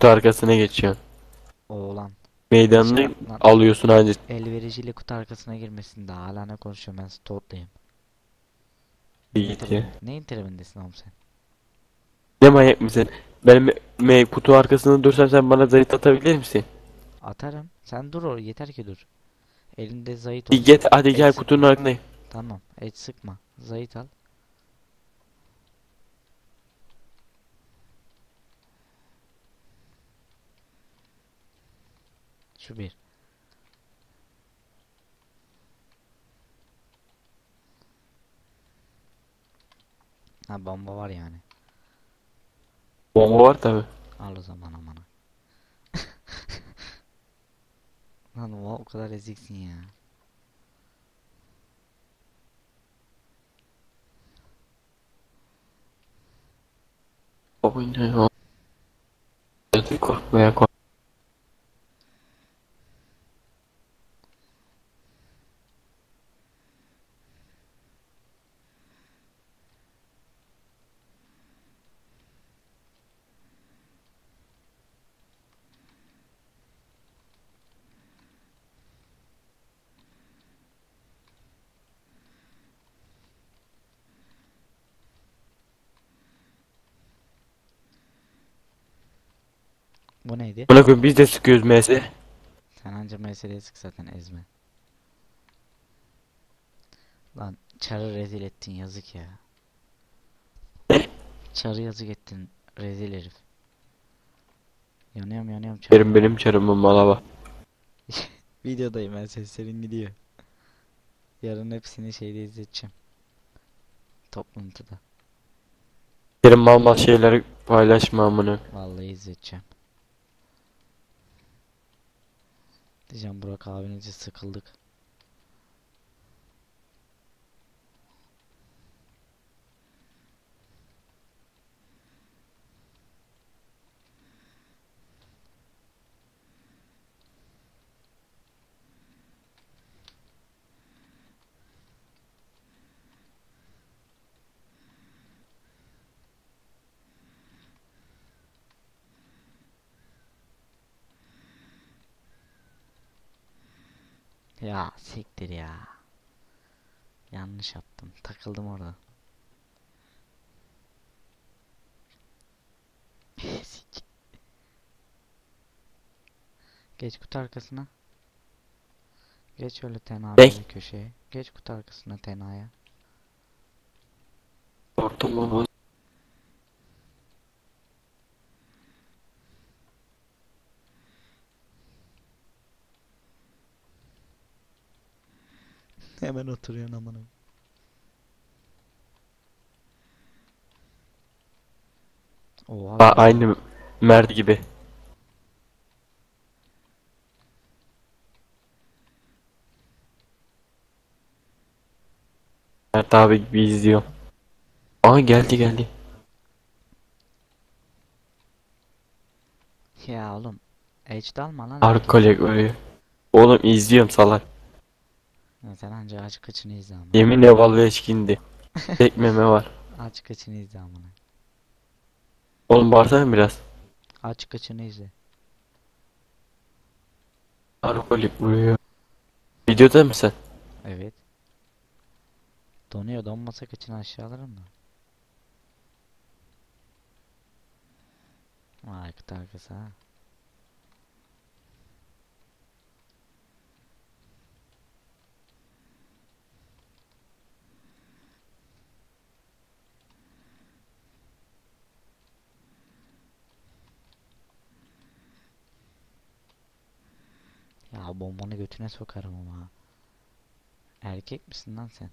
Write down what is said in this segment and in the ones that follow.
kutu arkasına geçiyorsun. Oğlan. Meydanını Şey yapma. alıyorsun anca. Elvericiyle kutu arkasına girmesin daha. Hala ne konuşuyorum ben stoğdayım. Bir git ya. Neyin tribindesin oğlum sen? Ne manyak mısın? Benim me- kutu arkasında dursan sen bana zayıf atabilir misin? Atarım. Sen dur oraya yeter ki dur. Elinde zayıt Bir olsun. Git hadi gel kutunun arkasına. Tamam. Et sıkma. Zayıt al. Şu bir. Ha bomba var yani. Bomba var tabi. Al o zaman amına. Lan o, o kadar eziksin ya. Oynuyor. Hadi korkmaya Bu neydi? Koyayım biz de sıkıyoruz mesle. Sen anca meseleye sık zaten ezme. Lan çarı rezil ettin yazık ya. Çarı yazık ettin rezil herif. Yanıyorum yanıyorum çarı. Benim benim çarımın mala bak. Videodayım ben seslerin gidiyor. Yarın hepsini şeyde izleteceğim. Toplantıda. Benim mal mal şeyleri paylaşma amına. Vallahi izleteceğim. Diyeceğim Burak abinize sıkıldık. Ya siktir ya. Yanlış yaptım. Takıldım orada. Geç kutu arkasına. Geç öyle tenha köşeye. Geç kutu arkasına tenaya. Korktum Hemen oturuyorsun amına. Oha. Aa, aynı Mert gibi. Mert abi gibi izliyor. Aa geldi geldi. Ya oğlum. Edge alma lan. Arkolek öyle. Oğlum izliyorum salak. Sen anca aç kaçını izle ama. Yemin eval ve eşkindi. Tek meme var. Aç kaçını izle amına. Oğlum bağırsana biraz. Aç kaçını izle. Arkolek vuruyor. Videoda mısın? Evet. Donuyor donmasa kaçını aşağı alırım da. Vay kıta arkası ha. Ya bombanı götüne sokarım ama. Erkek misin lan sen?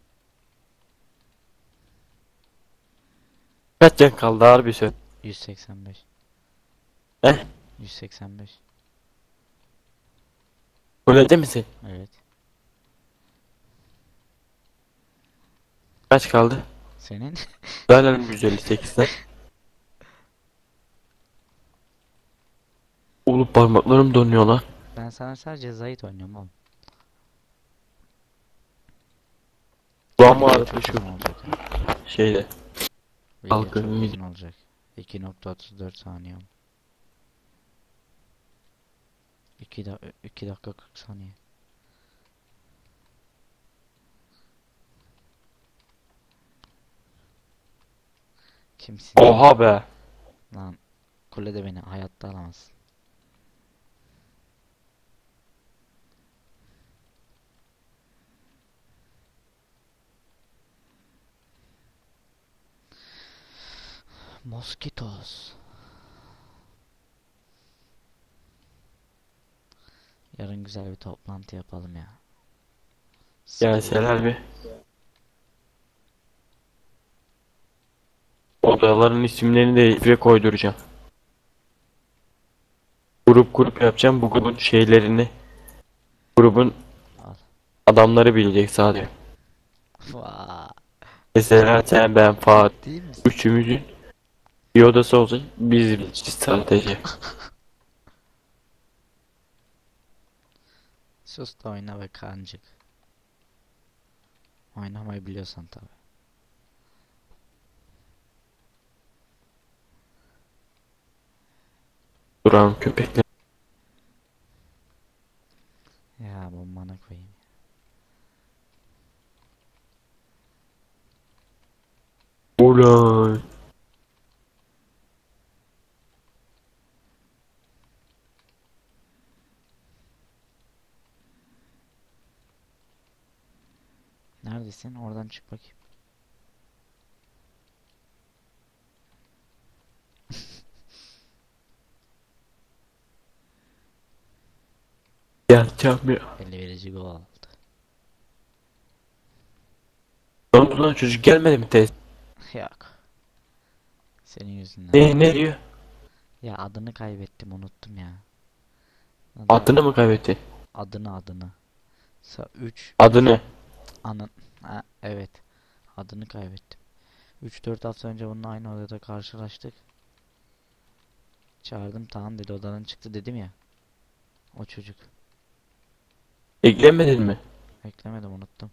Kaç can kaldı harbi söyle. 185. Eh? 185. Öyle misin? Evet. Kaç kaldı? Senin? Zaten 158'den. Oğlum parmaklarım donuyor lan. Ben sana sadece zayıf oynuyorum oğlum. Çok ağrıdı şu olacak şeyde. Video Halkın çok video- uzun olacak. 2.34 saniye. 2 da 2 dakika 40 saniye. Kimsin? Oha be. Lan kulede beni hayatta alamazsın. Mosquitos. Yarın güzel bir toplantı yapalım ya. Gelseler bir. Odaların isimlerini de ifre koyduracağım. Grup grup yapacağım. Bu grubun şeylerini grubun Al. adamları bilecek sadece. Mesela sen ben misin? üçümüzün bir odası olacak. Biz bileceğiz strateji. Sus da oyna be kancık. Oynamayı biliyorsan tabi. Duran köpekler. Ya bombana koyayım. Ulan. Neredesin? Oradan çık bakayım. Ya. Ele verici gol aldı. Ne oldu lan çocuk gelmedi mi test? Yok. Senin yüzünden. Ne, ne diyor? Ya adını kaybettim unuttum ya. Adı- Adını mı kaybetti? Adını adını. Sa 3 Adını. anın. Ha, evet. Adını kaybettim. 3-4 hafta önce bununla aynı odada karşılaştık. Çağırdım tamam dedi odadan çıktı dedim ya. O çocuk. Eklemedin mi? Eklemedim unuttum.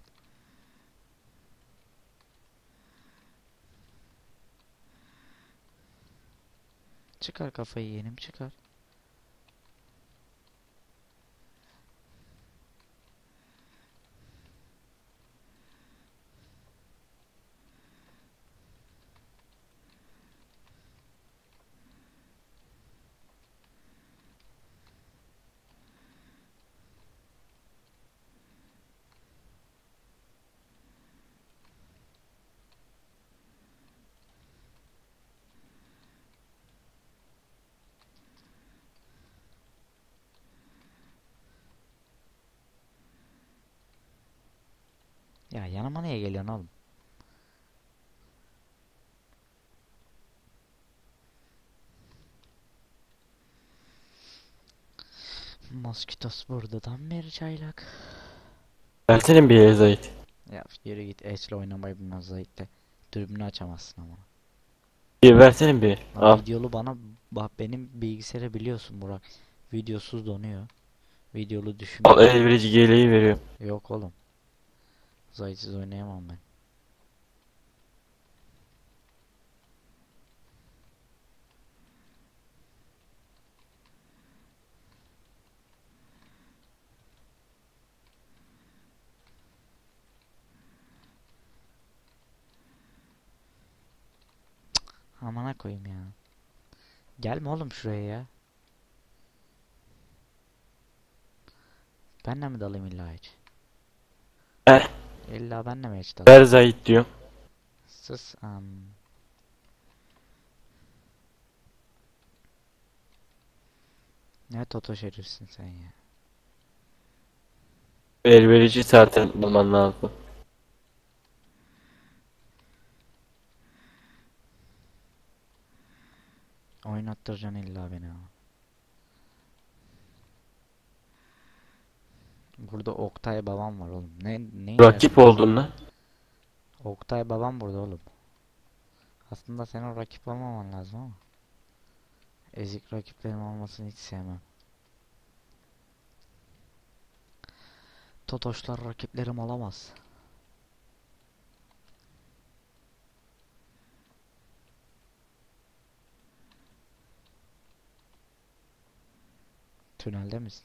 Çıkar kafayı yeğenim çıkar. Ya yanıma niye geliyorsun oğlum? Moskitos buradan beri çaylak. Versene bir yere Zahit. Ya yürü git Ashle oynamayı bilmez Zahit'le. Dürbünü açamazsın ama. Bir versene bir. Lan Al. videolu bana bak benim bilgisayarı biliyorsun Burak. Videosuz donuyor. Videolu Al düşünmüyor. el verici geleği veriyorum. Yok oğlum. Zahit'siz oynayamam ben. Cık, Amına koyayım ya. Gelme oğlum şuraya ya. Benle mi dalayım illa hiç? Eh. İlla benle mi hiç dalayım? Ver Zahit diyorum. Sus am. Ne toto şerifsin sen ya. El verici zaten bulman lazım. Oynattıracaksın illa beni ama. Burada Oktay babam var oğlum. Ne ne Rakip oldun lan. Oktay babam burada oğlum. Aslında senin rakip olmaman lazım ama. Ezik rakiplerim olmasını hiç sevmem. Totoşlar rakiplerim olamaz. Tünelde misin?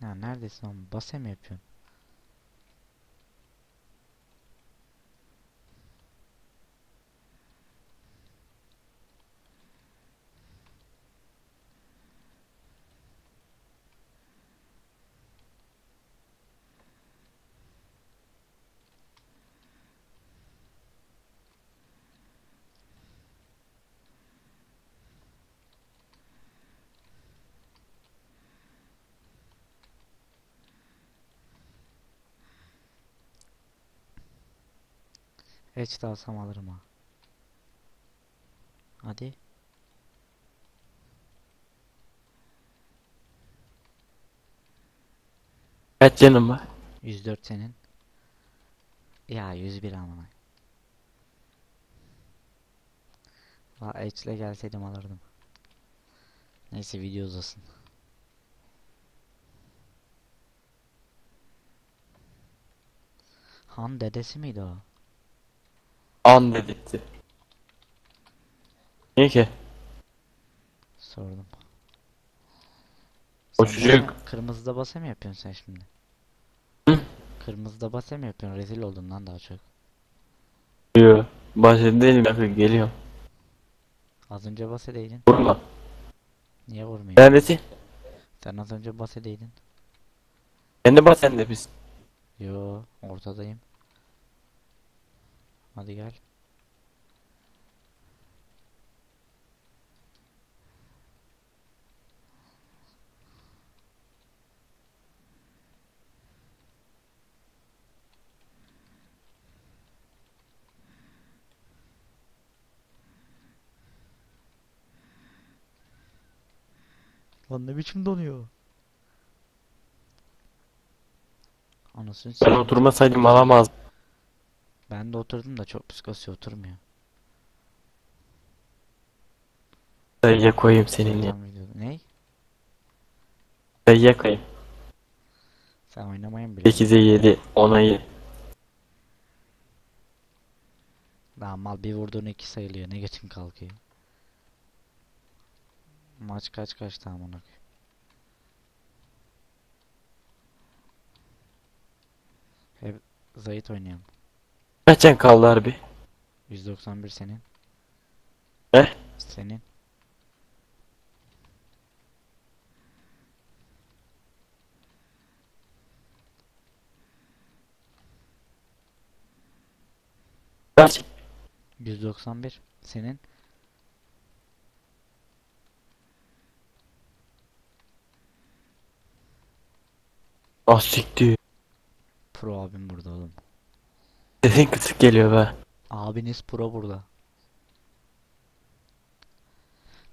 Ya neredesin oğlum? Base mi yapıyorsun? Hiç de alsam alırım ha. Hadi. Kaç canım var? 104 senin. Ya 101 amına. La H'le gelseydim alırdım. Neyse video uzasın. Han dedesi miydi o? An dedirtti. Niye ki? Sordum. O Sen çocuk- base- Kırmızıda base mi yapıyorsun sen şimdi? Hı? Kırmızıda base mi yapıyorsun? Rezil oldun lan daha çok. Yo. Bahçede değilim yakın geliyorum. Az önce basedeydin. Vurma. Niye vurmuyor? Neredesin? Sen az önce basedeydin. Sen de bas sen de biz. Yo, ortadayım. Hadi gel. Lan ne biçim donuyor? Anasını Ben satayım. oturmasaydım alamazdım. Ben de oturdum da çok psikosya oturmuyor. Sayıya koyayım seninle. Reklam videosu. Ney? Sayıya koyayım. Sen oynamayın bile. 8'e 7, 10'a 7. Lan mal bir vurduğun iki sayılıyor. Ne geçim kalkıyor. Maç kaç kaç tamam ona. Hep Zayit oynuyorum. Kaç can kaldı harbi? 191 senin. Ne? Senin. Kaç? 191 senin. Ah siktir. Pro abim burada oğlum. Sesin kısık geliyor be. Abiniz pro burada.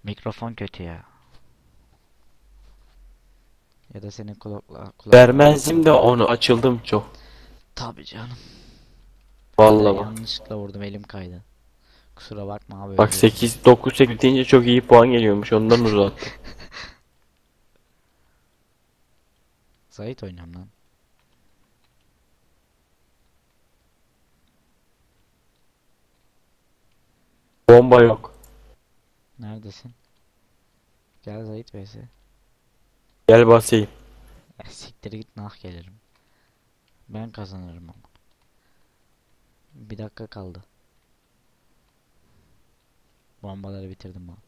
Mikrofon kötü ya. Ya da senin kulakla kulak. Vermezdim de onu açıldım çok. Tabii canım. Vallahi bak. Yanlışlıkla vurdum elim kaydı. Kusura bakma abi. Bak özür 8, 9, 8 deyince çok iyi puan geliyormuş ondan uzattım. Zayit oynuyorum lan. Bomba yok. Neredesin? Gel Zayit vs. Gel basayım. Ya siktir git nah gelirim. Ben kazanırım ama. Bir dakika kaldı. Bombaları bitirdim ben.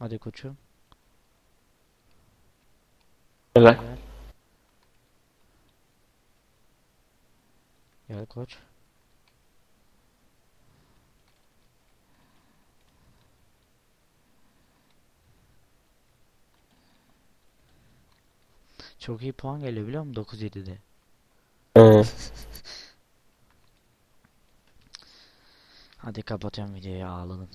Hadi koçum. Helal. Gel. Gel koç. Çok iyi puan geliyor biliyor musun 9-7'de. Ee, Hadi kapatıyorum videoyu ağladım.